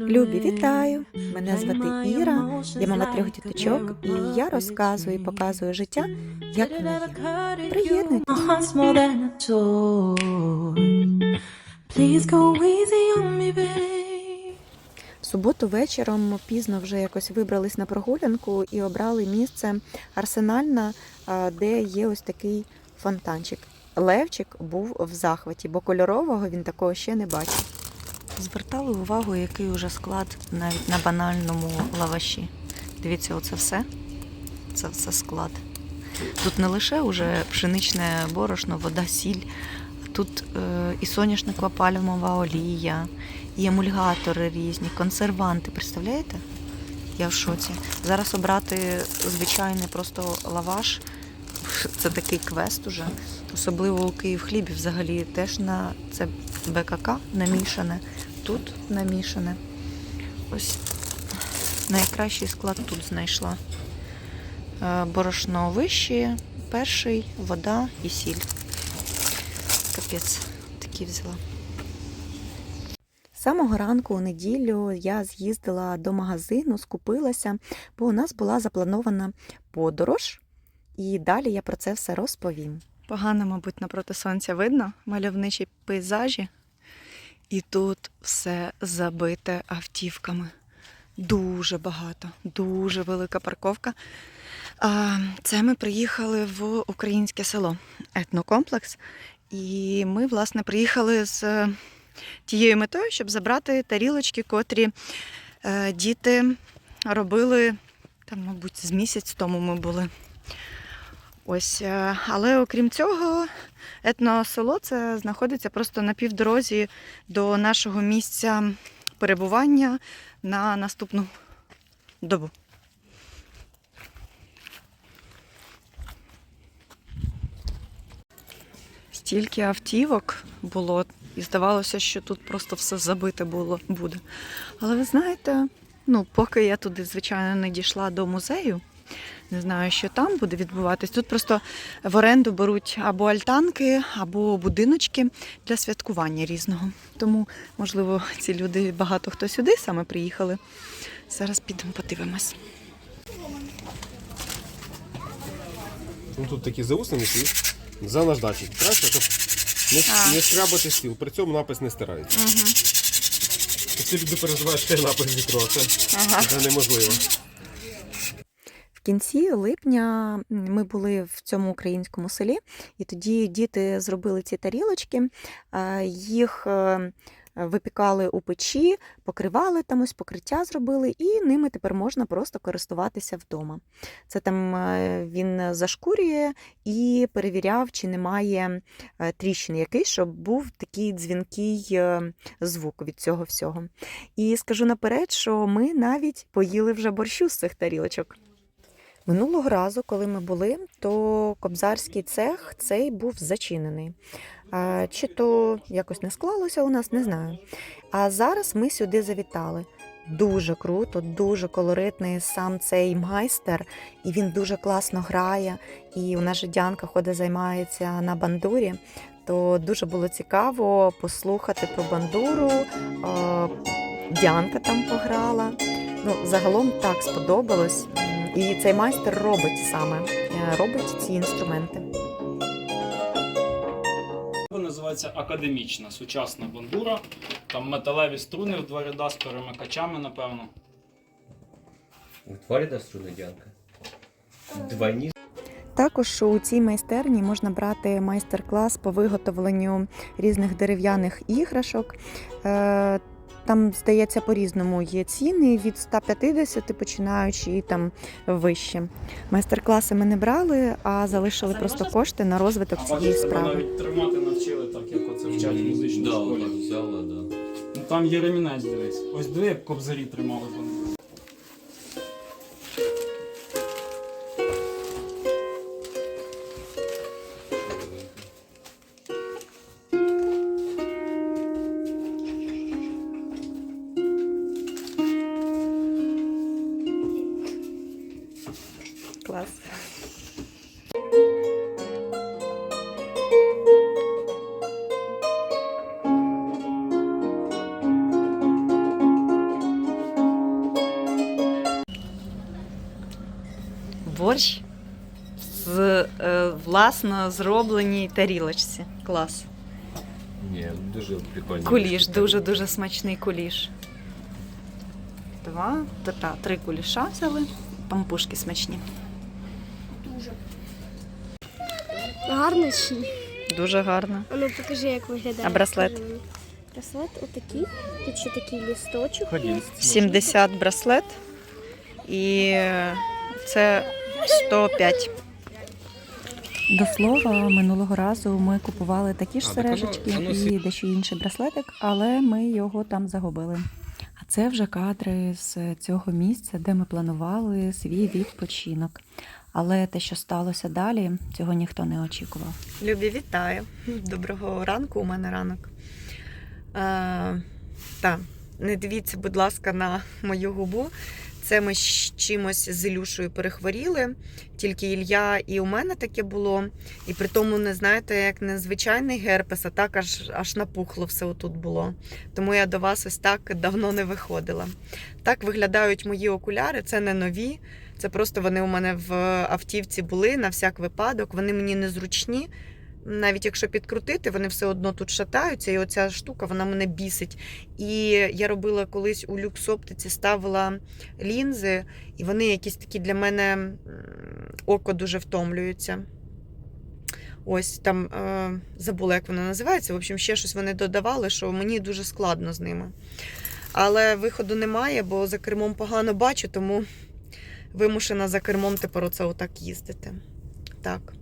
Любі, вітаю! Мене звати Іра, я мама трьох діточок, і я розказую і показую життя, як воно є. Приєднуйтесь. Суботу вечором пізно вже якось вибрались на прогулянку і обрали місце Арсенальна, де є ось такий фонтанчик. Левчик був в захваті, бо кольорового він такого ще не бачив. Звертали увагу, який уже склад навіть на банальному лаваші. Дивіться, оце все. Це все склад. Тут не лише уже пшеничне борошно, вода, сіль, а тут е, і соняшникова пальмова олія, і емульгатори різні, консерванти. Представляєте? Я в шоці. Зараз обрати звичайний просто лаваш. Це такий квест уже. Особливо у Київ хлібі взагалі теж на це БКК намішане. Тут намішане. Ось найкращий склад тут знайшла. Е, Борошно вище, перший, вода і сіль. Капець, такі взяла. З самого ранку у неділю я з'їздила до магазину, скупилася, бо у нас була запланована подорож, і далі я про це все розповім. Погано, мабуть, напроти сонця видно мальовничі пейзажі, і тут все забите автівками. Дуже багато, дуже велика парковка. Це ми приїхали в українське село, етнокомплекс. І ми, власне, приїхали з тією метою, щоб забрати тарілочки, котрі е, діти робили, там, мабуть, з місяць тому ми були. Ось, е, але окрім цього, етносело це знаходиться просто на півдорозі до нашого місця перебування на наступну добу. Стільки автівок було, і здавалося, що тут просто все забите було буде. Але ви знаєте, ну, поки я туди, звичайно, не дійшла до музею, не знаю, що там буде відбуватись. Тут просто в оренду беруть або альтанки, або будиночки для святкування різного. Тому, можливо, ці люди багато хто сюди саме приїхали. Зараз підемо подивимось. Ну тут такі заусені і за наждачі. Краще, щоб не, не шкрябати стіл. При цьому напис не стирається. Угу. Всі люди переживають, що напис вітро. Це, Ага. це неможливо. Кінці липня ми були в цьому українському селі, і тоді діти зробили ці тарілочки, е, їх е, випікали у печі, покривали там ось покриття зробили, і ними тепер можна просто користуватися вдома. Це там е, він зашкурює і перевіряв, чи немає е, тріщин якийсь, щоб був такий дзвінкий звук від цього всього. І скажу наперед, що ми навіть поїли вже борщу з цих тарілочок. Минулого разу, коли ми були, то кобзарський цех цей був зачинений. Чи то якось не склалося у нас, не знаю. А зараз ми сюди завітали. Дуже круто, дуже колоритний сам цей майстер, і він дуже класно грає. І у нас же Дянка ходить, займається на бандурі. То дуже було цікаво послухати про бандуру. Дянка там пограла. Ну, загалом так сподобалось. І цей майстер робить саме е, робить ці інструменти. Називається академічна сучасна бандура. Там металеві струни в два ряда з перемикачами, напевно. Утворена струнодянка. Двойні Також у цій майстерні можна брати майстер-клас по виготовленню різних дерев'яних іграшок. Там, здається, по-різному є ціни від 150 починаючи і там вище. Майстер-класи ми не брали, а залишили просто кошти на розвиток цієї бачиш, тебе справи. навіть тримати навчили, так як оце вчать в музичній да, школі. взяла, да. Ну там є ремінець, дивись. Ось диви, як кобзарі тримали бандуру. Власно зробленій тарілочці. Клас. Ні, дуже прикольно. Куліш, дуже дуже смачний куліш. Два, та, та, три куліша взяли. Пампушки смачні. Гарно чи? Дуже гарно. А ну покажи, як виглядає. А браслет? Браслет отакий. Тут ще такий лісточок. Ходім. 70 браслет. І це 105. До слова, минулого разу ми купували такі ж А, так воно- сережечки воно і дещо інший браслетик, але ми його там загубили. А це вже кадри з цього місця, де ми планували свій відпочинок. Але те, що сталося далі, цього ніхто не очікував. Любі, вітаю! Доброго ранку, у мене ранок. Е, та, не дивіться, будь ласка, на мою губу. Це ми чимось з Ілюшею перехворіли. Тільки Ілля і у мене таке було. І при тому, не знаєте, як незвичайний герпес, а так аж, аж напухло все отут було. Тому я до вас ось так давно не виходила. Так виглядають мої окуляри, це не нові. Це просто вони у мене в автівці були на всяк випадок. Вони мені незручні. Навіть якщо підкрутити, вони все одно тут шатаються, і оця штука вона мене бісить. І я робила колись у люксоптиці, ставила лінзи, і вони якісь такі для мене око дуже втомлюються. Ось там е, забула, як вона називається. В общем, ще щось вони додавали, що мені дуже складно з ними. Але виходу немає, бо за кермом погано бачу, тому вимушена за кермом тепер оце отак їздити. Так.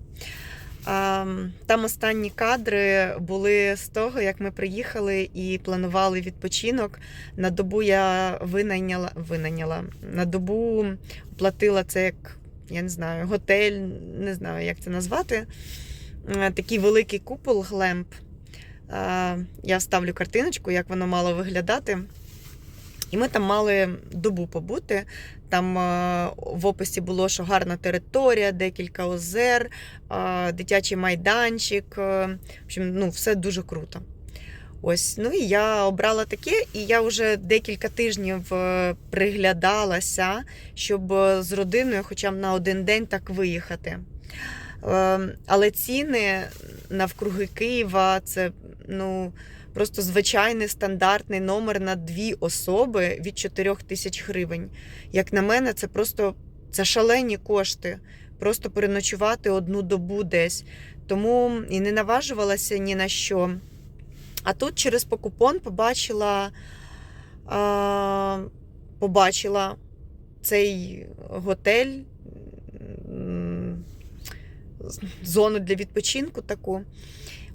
А, Там останні кадри були з того, як ми приїхали і планували відпочинок. На добу я винайняла, винайняла на добу платила це як, я не знаю, готель, не знаю, як це назвати. Е, Такий великий купол глемп. Е, Я вставлю картиночку, як воно мало виглядати. І ми там мали добу побути. Там е, в описі було, що гарна територія, декілька озер, е, дитячий майданчик. е, В общем, ну, все дуже круто. Ось, ну і я обрала таке, і я вже декілька тижнів приглядалася, щоб з родиною хоча б на один день так виїхати. Е, Але ціни навкруги Києва це ну, просто звичайний стандартний номер на дві особи від 4 тисяч гривень. Як на мене, це просто це шалені кошти. Просто переночувати одну добу десь. Тому і не наважувалася ні на що. А тут через покупон побачила, а, побачила цей готель, зону для відпочинку таку.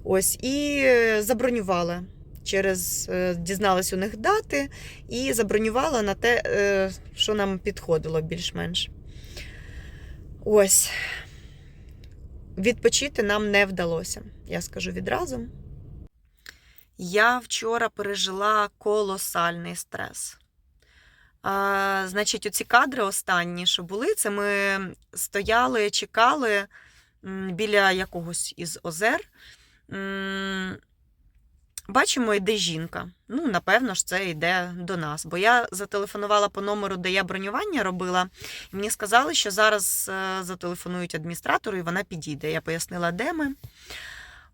Ось, і забронювала. Через е, дізналась у них дати і забронювала на те, е, що нам підходило більш-менш. Ось. Відпочити нам не вдалося, я скажу відразу. Я вчора пережила колосальний стрес. А, значить, оці кадри останні, що були, це ми стояли, чекали біля якогось із озер. Бачимо, йде жінка. Ну, напевно ж, це йде до нас. Бо я зателефонувала по номеру, де я бронювання робила, і мені сказали, що зараз е, зателефонують адміністратору, і вона підійде. Я пояснила, де ми.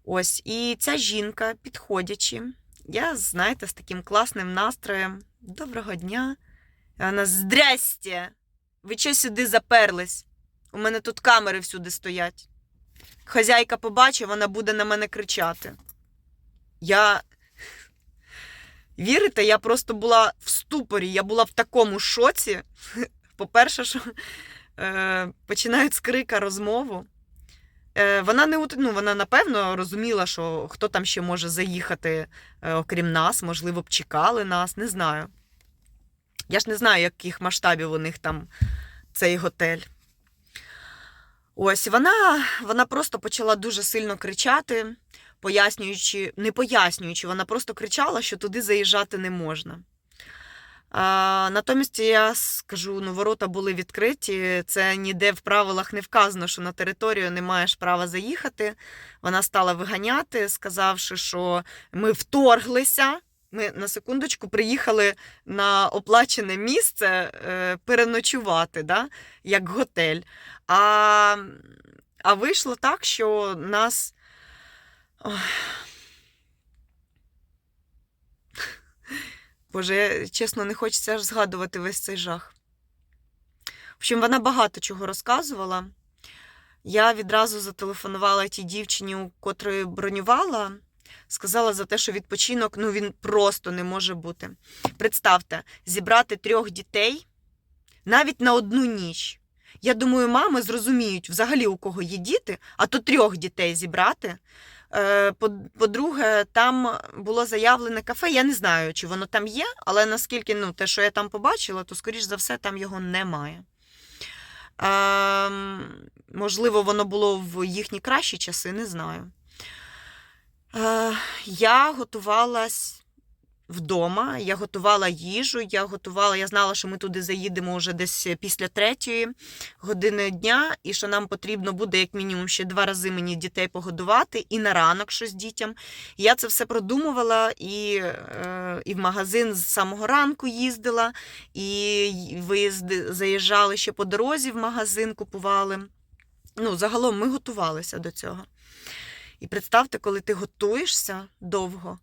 Ось, і ця жінка, підходячи, я, знаєте, з таким класним настроєм. Доброго дня. Вона здрастя! Ви що сюди заперлись? У мене тут камери всюди стоять. Хазяйка побачить, вона буде на мене кричати. Я. Вірите, я просто була в ступорі, я була в такому шоці. По-перше, що е, починають з крика розмову. Е, вона не ну, вона напевно розуміла, що хто там ще може заїхати, е, окрім нас, можливо, б чекали нас, не знаю. Я ж не знаю, яких масштабів у них там цей готель. Ось вона, вона просто почала дуже сильно кричати, пояснюючи, не пояснюючи, вона просто кричала, що туди заїжджати не можна. А, натомість я скажу, ну, ворота були відкриті. Це ніде в правилах не вказано, що на територію не маєш права заїхати. Вона стала виганяти, сказавши, що ми вторглися. Ми на секундочку приїхали на оплачене місце е, переночувати, да? як готель. А, а вийшло так, що нас. Боже, чесно, не хочеться аж згадувати весь цей жах. В общем, вона багато чого розказувала. Я відразу зателефонувала тій дівчині, у котрої бронювала, сказала за те, що відпочинок ну, він просто не може бути. Представте, зібрати трьох дітей навіть на одну ніч. Я думаю, мами зрозуміють взагалі, у кого є діти, а то трьох дітей зібрати. Е, по- По-друге, там було заявлене кафе. Я не знаю, чи воно там є, але наскільки ну, те, що я там побачила, то, скоріш за все, там його немає. Ем, можливо, воно було в їхні кращі часи, не знаю. Е, я готувалась вдома, я готувала їжу, я готувала, я знала, що ми туди заїдемо вже десь після третьої години дня, і що нам потрібно буде, як мінімум, ще два рази мені дітей погодувати, і на ранок щось дітям. Я це все продумувала і, е, і в магазин з самого ранку їздила, і виїзди заїжджали ще по дорозі в магазин, купували. Ну, загалом ми готувалися до цього. І представте, коли ти готуєшся довго,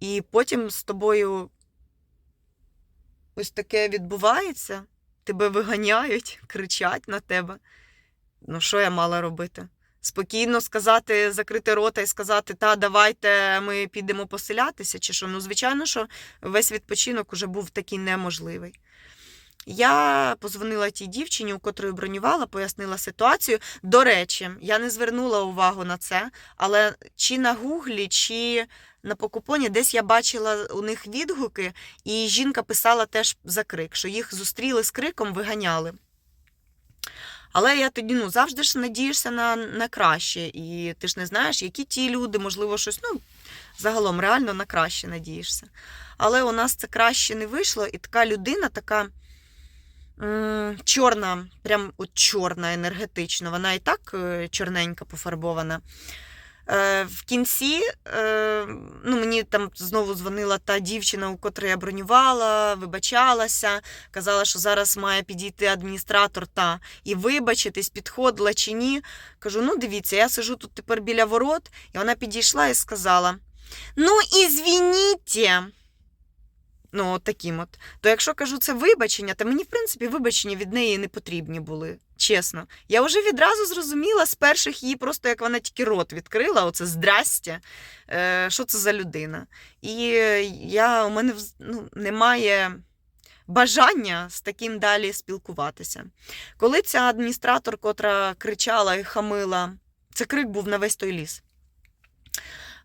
і потім з тобою ось таке відбувається, тебе виганяють, кричать на тебе. Ну, що я мала робити? Спокійно сказати, закрити рота і сказати, та, давайте ми підемо поселятися, чи що? Ну, звичайно, що весь відпочинок уже був такий неможливий. Я позвонила тій дівчині, у котрої бронювала, пояснила ситуацію. До речі, я не звернула увагу на це, але чи на гуглі, чи на покупоні десь я бачила у них відгуки, і жінка писала теж за крик, що їх зустріли з криком, виганяли. Але я тоді ну, завжди ж надієшся на, на краще, і ти ж не знаєш, які ті люди, можливо, щось, ну, загалом реально на краще надієшся. Але у нас це краще не вийшло, і така людина, така м, чорна, прям от чорна, енергетична, вона і так е, чорненька пофарбована. Е, в кінці е, ну, мені там знову дзвонила та дівчина, у котрій я бронювала, вибачалася, казала, що зараз має підійти адміністратор та і вибачитись, підходила чи ні. Кажу: ну дивіться, я сижу тут тепер біля ворот, і вона підійшла і сказала: Ну, ізвініть. Ну, от таким от. То якщо кажу це вибачення, то мені, в принципі, вибачення від неї не потрібні були. Чесно. Я вже відразу зрозуміла з перших її, просто як вона тільки рот відкрила, оце здрастя, е, що це за людина. І я, у мене ну, немає бажання з таким далі спілкуватися. Коли ця адміністратор, котра кричала і хамила, це крик був на весь той ліс.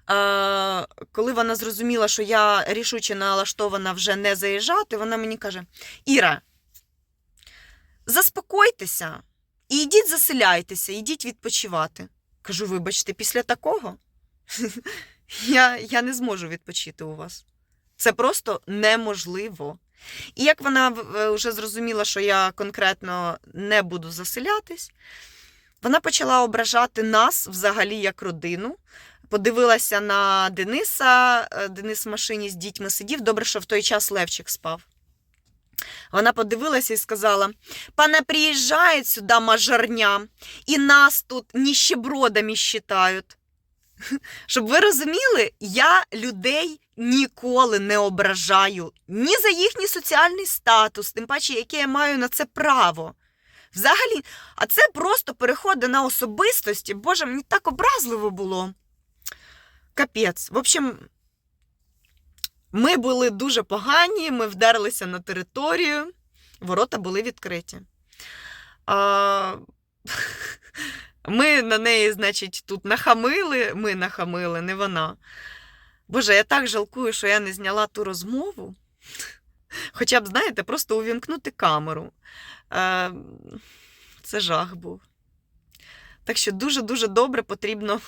Е, коли вона зрозуміла, що я рішуче налаштована вже не заїжджати, вона мені каже: Іра, заспокойтеся і йдіть заселяйтеся, йдіть відпочивати. Кажу, вибачте, після такого я, я не зможу відпочити у вас. Це просто неможливо. І як вона е, вже зрозуміла, що я конкретно не буду заселятись, вона почала ображати нас взагалі як родину. Подивилася на Дениса, е, Денис в машині з дітьми сидів. Добре, що в той час Левчик спав. Вона подивилася і сказала: пане, приїжджають сюди мажорня, і нас тут ніщебродами считають. Щоб ви розуміли, я людей ніколи не ображаю ні за їхній соціальний статус, тим паче, яке я маю на це право. Взагалі, а це просто переходить на особистості. Боже, мені так образливо було. Капець. В общем, ми були дуже погані, ми вдерлися на територію, ворота були відкриті. А... Ми на неї, значить, тут нахамили, ми нахамили, не вона. Боже, я так жалкую, що я не зняла ту розмову. Хоча б, знаєте, просто увімкнути камеру. Е, Це жах був. Так що дуже-дуже добре потрібно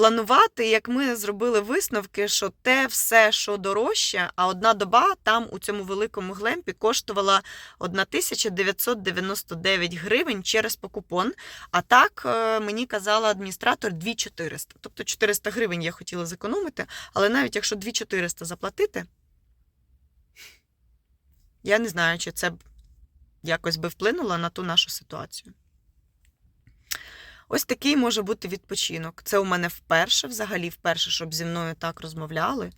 планувати, як ми зробили висновки, що те все, що дорожче, а одна доба там у цьому великому глемпі коштувала 1999 гривень через покупон. А так е, мені казала адміністратор 2400. Тобто 400 гривень я хотіла зекономити, але навіть якщо 2400 заплатити, я не знаю, чи це якось би вплинуло на ту нашу ситуацію. Ось такий може бути відпочинок. Це у мене вперше, взагалі, вперше, щоб зі мною так розмовляли.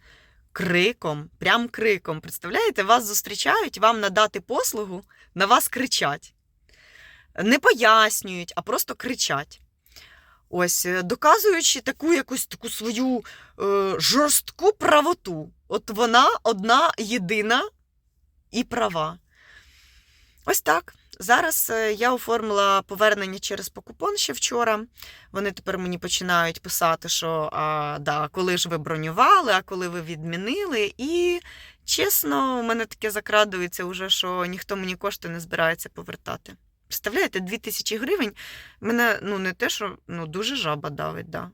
Криком, прям криком. Представляєте, вас зустрічають, вам надати послугу, на вас кричать. Не пояснюють, а просто кричать. Ось, е, доказуючи таку якусь таку свою е, жорстку правоту. От вона одна єдина і права. Ось так. Зараз е, я оформила повернення через покупон ще вчора. Вони тепер мені починають писати, що а, да, коли ж ви бронювали, а коли ви відмінили. І чесно, у мене таке закрадується вже, що ніхто мені кошти не збирається повертати. Представляєте, 2000 гривень мене ну не те, що ну, дуже жаба давить, да.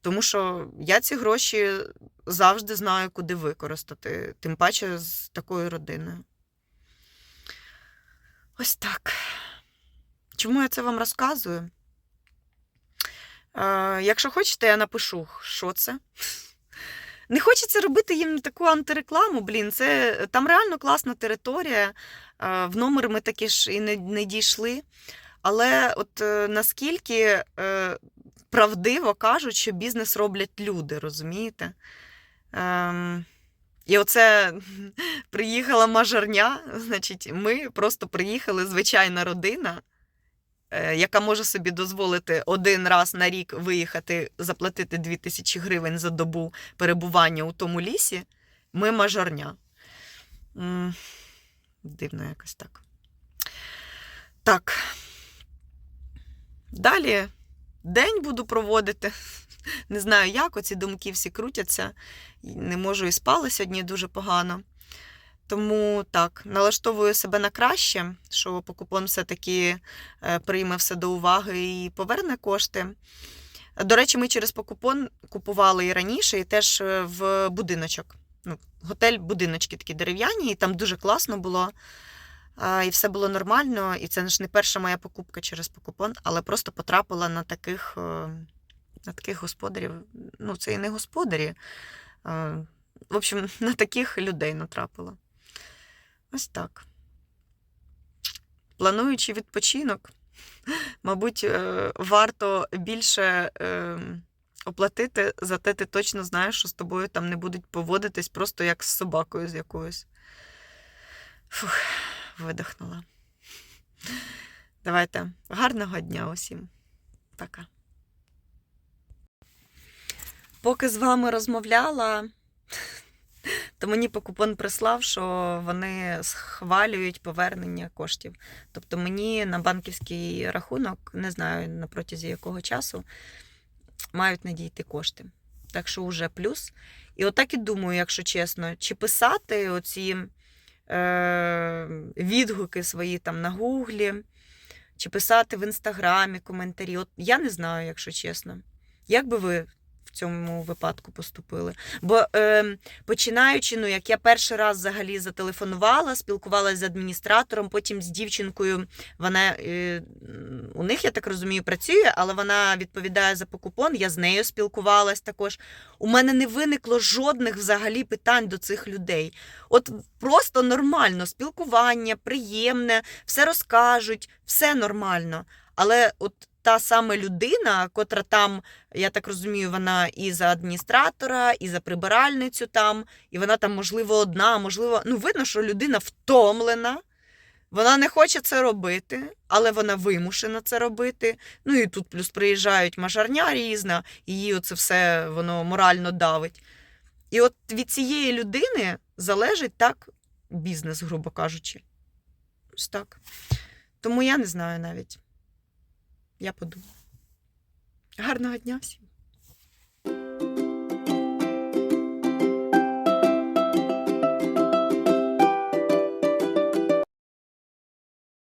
Тому що я ці гроші завжди знаю, куди використати, тим паче з такою родиною. Ось так. Чому я це вам розказую? Е, якщо хочете, я напишу, що це. Не хочеться робити їм таку антирекламу, блін. Це там реально класна територія. Е, в номер ми таки ж і не, не дійшли. Але от е, наскільки е, правдиво кажуть, що бізнес роблять люди, розумієте? Ем, і оце приїхала мажорня, значить, ми просто приїхали, звичайна родина, е, яка може собі дозволити один раз на рік виїхати, заплатити 2000 гривень за добу перебування у тому лісі. Ми мажорня. Дивно якось так. Так. Далі день буду проводити. Не знаю як, оці думки всі крутяться. Не можу і спала сьогодні дуже погано. Тому так, налаштовую себе на краще, що покупон все-таки е, прийме все до уваги і поверне кошти. До речі, ми через покупон купували і раніше, і теж е, в будиночок. Ну, готель, будиночки такі дерев'яні, і там дуже класно було. І все було нормально. І це ж не перша моя покупка через покупон, але просто потрапила на таких, е, на таких господарів. Ну, це і не господарі. а, В общем, на таких людей натрапила. Ось так. Плануючи відпочинок, мабуть, е, варто більше е, оплатити, зате ти точно знаєш, що з тобою там не будуть поводитись просто як з собакою з якоюсь. Фух, видихнула. Давайте. Гарного дня усім. Пока. Поки з вами розмовляла, то мені покупон прислав, що вони схвалюють повернення коштів. Тобто мені на банківський рахунок, не знаю на протязі якого часу, мають надійти кошти. Так що вже плюс. І отак і думаю, якщо чесно, чи писати оці е, відгуки свої там на Гуглі, чи писати в інстаграмі коментарі. От я не знаю, якщо чесно. Як би ви в цьому випадку поступили? Бо е, починаючи, ну як я перший раз взагалі зателефонувала, спілкувалася з адміністратором, потім з дівчинкою, вона е, у них, я так розумію, працює, але вона відповідає за покупон. Я з нею спілкувалась також. У мене не виникло жодних взагалі питань до цих людей. От просто нормально, спілкування, приємне, все розкажуть, все нормально. Але от та саме людина, котра там, я так розумію, вона і за адміністратора, і за прибиральницю там, і вона там, можливо, одна, можливо, ну, видно, що людина втомлена. Вона не хоче це робити, але вона вимушена це робити. Ну і тут плюс приїжджають мажарня різна, її оце все воно морально давить. І от від цієї людини залежить так бізнес, грубо кажучи. Ось так. Тому я не знаю навіть. Я подумаю. Гарного дня всім!